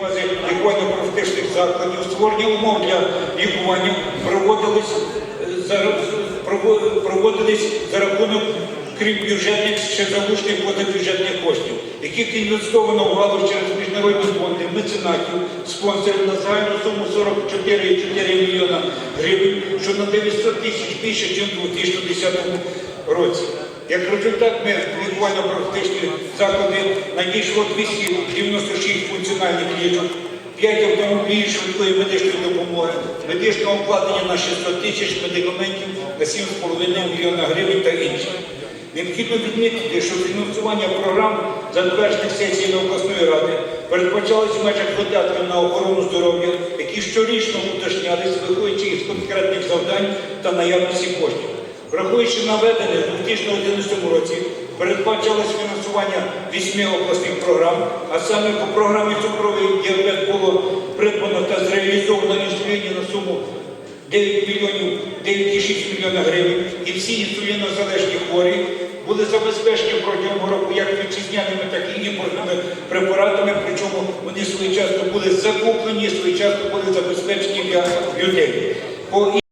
бази лікувально-профілактичних закладів, створення умов для лікування е, проводились за рахунок крім бюджетних ще залучних позабюджетних коштів, яких інвестовано в галузь через міжнародні фонди, меценатів, спонсорів на загальну суму 44,4 мільйона гривень, що на 900 тисяч більше, ніж у 2010 році. Як результат ми лікувально-профілактичні заклади надійшло 296 функціональних ліжок, 5 автомобілів швидкої медичної допомоги, медичне обладнання на 600 тисяч медикаментів на 7,5 мільйона гривень та інше. Необхідно відмітити, що фінансування програм, затверджених сесіями обласної ради, передбачалось в межах видатків на охорону здоров'я, які щорічно уточнялись, виходячи із конкретних завдань та наявності коштів. Враховуючи наведене, в 2011 році передбачалось фінансування вісьми обласних програм, а саме по програмі цукровий діабет було придбано та зреалізовано інсуліні на суму 9 мільйонів 9,6 мільйона гривень, і всі інсулінозалежні хворі були забезпечені протягом року як вітчизняними, так і імпортними препаратами, причому вони своєчасно були закуплені, своєчасно були забезпечені для людей.